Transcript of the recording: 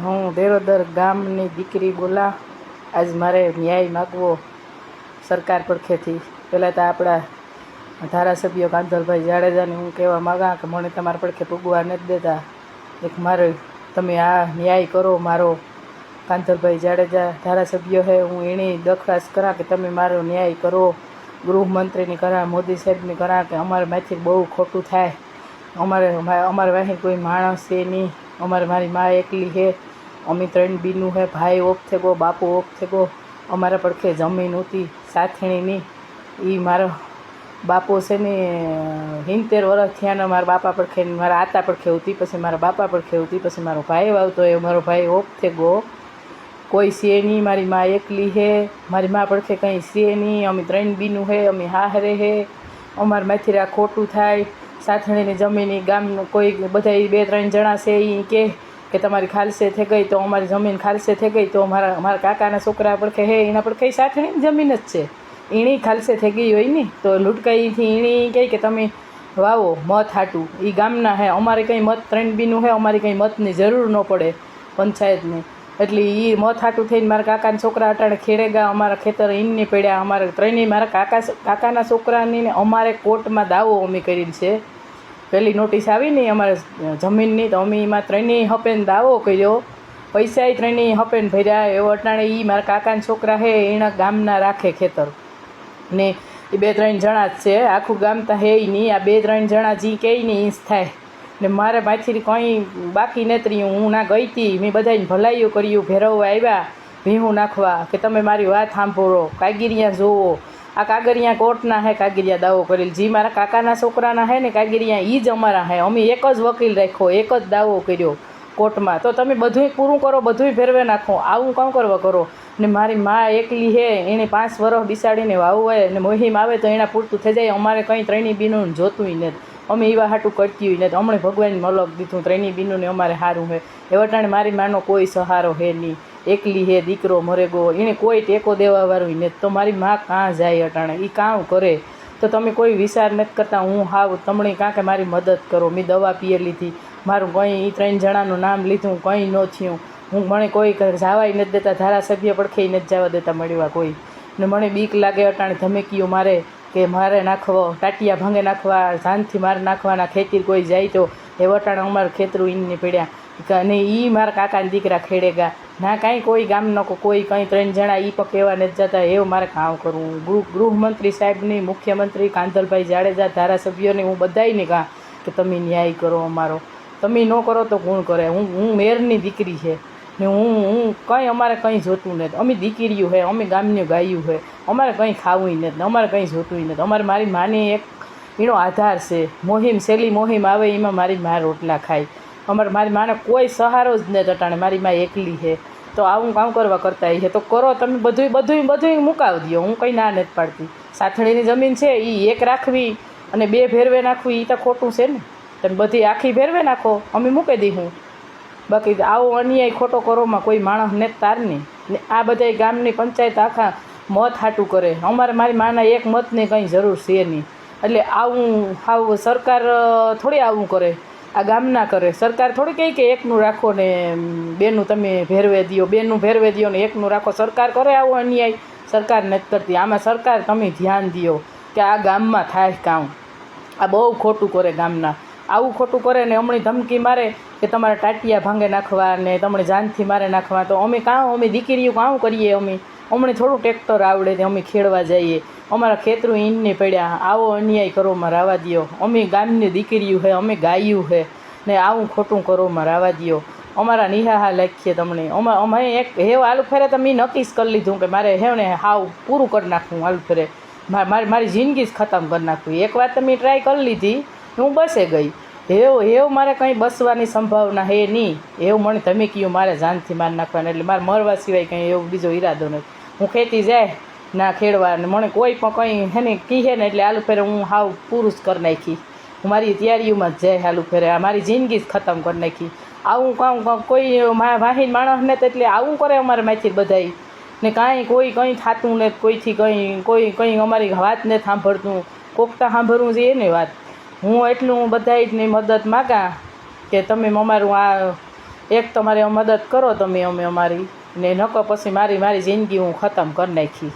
હું દેરોદર ગામની દીકરી બોલા, આજ મારે ન્યાય માગવો સરકાર પડખેથી. પહેલાં તો આપણા ધારાસભ્ય કાંધલભાઈ જાડેજાને હું કહેવા માગા કે, મને તમારા પડખે પૂગવા નથી દેતા. એક મારે, તમે આ ન્યાય કરો, મારો કાંધલભાઈ જાડેજા ધારાસભ્ય હે, હું એની દરખાસ્ત કરા કે તમે મારો ન્યાય કરો. ગૃહમંત્રીની કરા, મોદી સાહેબની કરા કે અમારે માથી બહુ ખોટું થાય. અમારે અમારે વાહી કોઈ માણસ છે નહીં. અમારે મારી મા એકલી હે, અમે ત્રણ બીનું હે, ભાઈ ઓફ થઈ ગયો બાપુ ઓફ થઈ ગયો અમારા પડખે જમીન હતી સાથીણીની એ મારો બાપો છે ને, હિંતેર વર્ષ થયા ને મારા બાપા પડખે, મારા આતા પડખે હતી પછી મારા બાપા પડખે હતી પછી મારો ભાઈ આવતો એ મારો ભાઈ ઓફ થઈ ગયો કોઈ છે નહીં મારી મા એકલી હે, મારી મા પડખે કંઈ છે નહીં અમે ત્રણ બીનું હે, અમે હાહરે હે. અમારે માંથી આ ખોટું થાય. સાથણીની જમીન ગામનું કોઈ બધા બે ત્રણ જણા છે એ કહે કે તમારી ખાલસે થઈ ગઈ તો અમારી જમીન ખાલસે થઈ ગઈ તો મારા મારા કાકાના છોકરા પડખે હે, એના પડખે સાથણીની જમીન જ છે. એણી ખાલસે થઈ ગઈ હોય ને, તો લૂંટકાઈથી એણી કહે કે તમે વાવો, મત હાટું. એ ગામના હે, અમારે કંઈ મત ત્રણ બીનું હે, અમારી કંઈ મતની જરૂર ન પડે, પંચાયતની. એટલે એ મત થાતું થઈને મારા કાકાના છોકરા અટાણે ખેડેગા અમારા ખેતર ઈનની પડ્યા. અમારે ત્રણેય મારા કાકા કાકાના છોકરાની ને અમારે કોર્ટમાં દાવો અમે કરીને છે. પહેલી નોટિસ આવી ને અમારે જમીનની તો અમે એમાં ત્રણેય હપેન દાવો કર્યો. પૈસા ત્રણેય હપેન ભર્યા. એવો અટાણે એ મારા કાકાના છોકરા હે, એના ગામના રાખે ખેતર. ને એ બે ત્રણ જણા જ છે. આખું ગામ તો હે નહીં. આ બે ત્રણ જણા જે કહે ને એ થાય. ને મારે પાછી કંઈ બાકી નથી રહ્યું હું ના ગઈ હતી મેં બધાને ભલાઈઓ કર્યું ભેરવવા આવ્યા. ભીહું નાખવા કે તમે મારી વાત સાંભળો, કાગીરિયા જોવો આ કાગરિયા કોર્ટના હે, કાગિરિયા દાવો કરેલ. જે મારા કાકાના છોકરાના હે ને, કાગીરિયા એ જ અમારા હે. અમે એક જ વકીલ રાખ્યો, એક જ દાવો કર્યો કોર્ટમાં. તો તમે બધુંય પૂરું કરો, બધુંય ફેરવે નાખો. આવું કામ કરવા કરો? ને મારી મા એકલી હે એણે પાંચ વર્ષ બિસાડીને વાવું હોય ને મહિમ આવે તો એના પૂરતું થઈ જાય. અમારે કંઈ ત્રણેય બીનું જોતું નથી. અમે એવા હાટું કરતી હોય નથી હમણાં ભગવાન મલક દીધું. ત્રણેય બીનુંને અમારે સારું હે. એવા ટાણે મારી માનો કોઈ સહારો હે નહીં. એકલી હે, દીકરો મરે ગો એને કોઈ ટેકો દેવાવાળું નથી. તો મારી મા કાં જાય અટાણે? એ કાં કરે? તો તમે કોઈ વિચાર નથી કરતા. હું હાવ તમને કાં કે મારી મદદ કરો. મેં દવા પીએ લીધી. મારું કંઈ એ ત્રણ જણાનું નામ લીધું. કંઈ ન થયું. હું મને કોઈ જવાય નથી દેતા. ધારાસભ્ય પડખે નથી જવા દેતા મળવા કોઈ. ને મને બીક લાગે અટાણે. ધમેકીઓ મારે. કે મારે નાખવો, ટાટિયા ભાંગે નાખવા જાનથી મારે નાખવાના ખેતી કોઈ જાય તો એ વટાણા અમારે ખેતરું ઈનની પડ્યા. અને એ મારા કાકાના દીકરા ખેડેગા ના કાંઈ કોઈ ગામનો કોઈ કંઈ ત્રણ જણા એ પણ કહેવા નથી જતા, એવું મારે કામ કરવું. ગૃહ ગૃહમંત્રી સાહેબની, મુખ્યમંત્રી કાંધલભાઈ જાડેજા, ધારાસભ્યોને, હું બધાયને કહા કે તમે ન્યાય કરો અમારો. તમે ન કરો તો કોણ કરે? હું હું મેરની દીકરી છે. ને હું હું કંઈ અમારે કંઈ જોતું નથી. અમે દીકરીઓ છે અમે ગામની ગાયું હોય અમારે કંઈ ખાવું નથી અમારે કંઈ જોતું નથી. અમારે મારી માને એક એનો આધાર છે. મોહિમ, સેલી મોહિમ આવે, એમાં મારી મા રોટલા ખાય. અમારે, મારી માને કોઈ સહારો જ નથી અટાણે. મારી મા એકલી છે તો આવું કામ કરવા કરતા છે તો કરો તમે બધું બધું બધું મુકાવી દો હું કંઈ ના નથી પાડતી. સાથળીની જમીન છે એ એક રાખવી અને બે ભેરવે નાખવી એ તો ખોટું છે ને. તમે બધી આખી ભેરવે નાખો. અમે મૂકી દઈ હું. બાકી આવો અન્યાય ખોટો કરોમાં કોઈ માણસ ને તાર નહીં. ને આ બધા ગામની પંચાયત આખા મત હાટું કરે. અમારે મારી માના એક મતને કંઈ જરૂર છે નહીં. એટલે આવું આવું સરકાર થોડી આવું કરે. આ ગામના કરે. સરકાર થોડી કહે કે એકનું રાખો ને બેનું તમે ભેરવે દો બેનું ભેરવે દો ને એકનું રાખો. સરકાર કરે આવો અન્યાય. સરકાર નથી કરતી. આમાં સરકાર તમે ધ્યાન દો કે આ ગામમાં થાય કામ આ બહુ ખોટું કરે ગામના. આવું ખોટું કરે ને હમણાં ધમકી મારે કે તમારે ટાટિયા ભાંગે નાખવા ને તમને જાનથી મારે નાખવા. તો અમે કાં, અમે દીકરીઓ કાં કરીએ અમે? અમને થોડું ટ્રેક્ટર આવડે તે અમે ખેડવા જઈએ. અમારા ખેતરું ઈનને પડ્યા. આવો અન્યાય કરોમાં રાવા દો અમે ગામની દીકરીઓ હે, અમે ગાયું છે ને આવું ખોટું કરોમાં રાવા દો અમારા નિહાહા લખીએ તમને. અમે એક હેવ આલુ ફેરે તો મેં નક્કી કરી લીધું કે મારે હેવ ને હાવ પૂરું કરી નાખવું આલુ ફેરે. મારી મારી જિંદગી જ ખતમ કરી નાખવી. એક વાર તો મેં ટ્રાય કરી લીધી. હું બસે ગઈ. હેવ હેવ મારે કંઈ બસવાની સંભાવના હે નહીં. એવું મને તમે કહ્યું મારે જાનથી માર નાખવાનું એટલે મારે મરવા સિવાય કંઈ એવો બીજો ઈરાદો નથી. હું ખેતી જાય ના ખેડવા ને મને કોઈ પણ કંઈ હે ને કીહે ને એટલે આલુ ફેરે હું હાવ પૂરું જ કરી નાખી. હું મારી તૈયારીઓમાં જ જાય આલુ ફેરે આ મારી જિંદગી જ ખતમ કરી નાખી. આવું કામ કોઈ વાહીન માણસને તો એટલે આવું કરે અમારે માહિતી બધાય. ને કાંઈ કોઈ, કંઈ થતું ને કોઈથી કંઈ, કોઈ, કંઈ અમારી વાત નથી સાંભળતું. કોકતા સાંભળવું જોઈએ ને વાત. હું એટલું બધાની મદદ માગા કે તમે અમારું આ, એક તમારી મદદ કરો તમે અમે અમારી. ને નકો પછી મારી મારી જિંદગી હું ખતમ કરી નાખી.